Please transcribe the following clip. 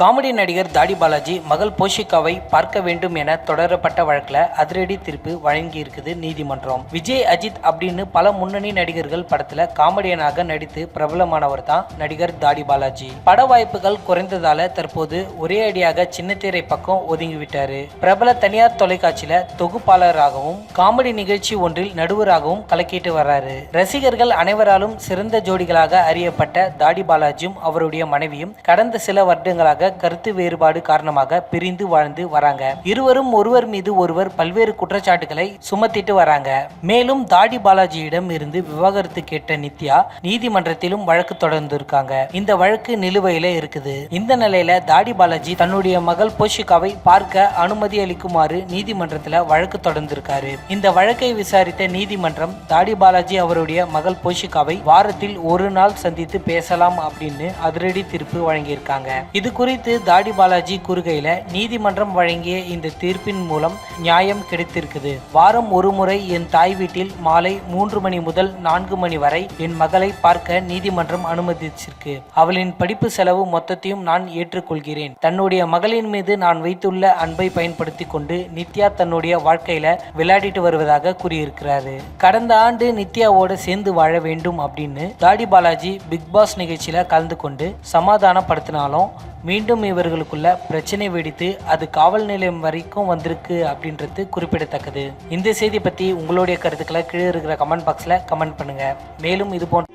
Comedy நடிகர் தாடி பாலாஜி மகள் போஷிகாவை பார்க்க வேண்டும் என தொடரப்பட்ட வழக்கில் அதிரடி தீர்ப்பு வழங்கியிருக்குது நீதிமன்றம். விஜய் அஜித் அப்படின்னு பல முன்னணி நடிகர்கள் படத்தில் காமெடியனாக நடித்து பிரபலமானவர் தான் நடிகர் தாடி பாலாஜி. பட வாய்ப்புகள் குறைந்ததால தற்போது ஒரே அடியாக சின்னத்திரை பக்கம் ஒதுங்கிவிட்டார். பிரபல தனியார் தொலைக்காட்சியில தொகுப்பாளராகவும் காமெடி நிகழ்ச்சி ஒன்றில் நடுவராகவும் கலக்கிட்டு வர்றாரு. ரசிகர்கள் அனைவராலும் சிறந்த ஜோடிகளாக அறியப்பட்ட தாடி பாலாஜியும் அவருடைய மனைவியும் கடந்த சில வருடங்களாக கருத்து வேறுபாடு காரணமாக பிரிந்து வாழ்ந்து வராங்க. இருவரும் ஒருவர் மீது ஒருவர் பல்வேறு குற்றச்சாட்டுகளை சுமத்திட்டு வராங்க. மேலும் தாடி பாலாஜியிடம் இருந்து விவாகரத்து கேட்ட நித்யா நீதிமன்றத்திலும் வழக்கு தொடர்ந்திருக்காங்க. இந்த வழக்கு நிலுவையில இருக்குது. இந்த நிலையில தாடி பாலாஜி தன்னுடைய மகள் போஷிகாவை பார்க்க அனுமதி அளிக்குமாறு நீதிமன்றத்துல வழக்கு தொடர்ந்திருக்காரு. இந்த வழக்கை விசாரித்த நீதிமன்றம் தாடி பாலாஜி அவருடைய மகள் போஷிகாவை வாரத்தில் ஒரு நாள் சந்தித்து பேசலாம் அப்படின்னு அதிரடி தீர்ப்பு வழங்கியிருக்காங்க. இது குறித்து தாடி பாலாஜி கூறுகையில் நீதிமன்றம் வழங்கிய இந்த தீர்ப்பின் மூலம் நியாயம் கிடைத்திருக்குது. வாரம் ஒரு முறை என் தாய் வீட்டில் மாலை மூன்று மணி முதல் நான்கு மணி வரை என் மகளை பார்க்க நீதிமன்றம் அனுமதிச்சிருக்கு. அவளின் படிப்பு செலவு மொத்தத்தையும் நான் ஏற்றுக்கொள்கிறேன். தன்னுடைய மகளின் மீது நான் வைத்துள்ள அன்பை பயன்படுத்தி கொண்டு நித்யா தன்னுடைய வாழ்க்கையில விளையாடிட்டு வருவதாக கூறியிருக்கிறாரு. கடந்த ஆண்டு நித்யாவோட சேர்ந்து வாழ வேண்டும் அப்படின்னு தாடி பாலாஜி பிக் பாஸ் நிகழ்ச்சியில கலந்து கொண்டு சமாதானப்படுத்தினாலும் மீண்டும் இவர்களுக்குள்ள பிரச்சனை வெடித்து அது காவல் நிலையம் வரைக்கும் வந்திருக்கு அப்படின்றது குறிப்பிடத்தக்கது. இந்த செய்தி பற்றி உங்களுடைய கருத்துக்களை கீழே இருக்கிற கமெண்ட் பாக்ஸில் கமெண்ட் பண்ணுங்க. மேலும் இது போன்ற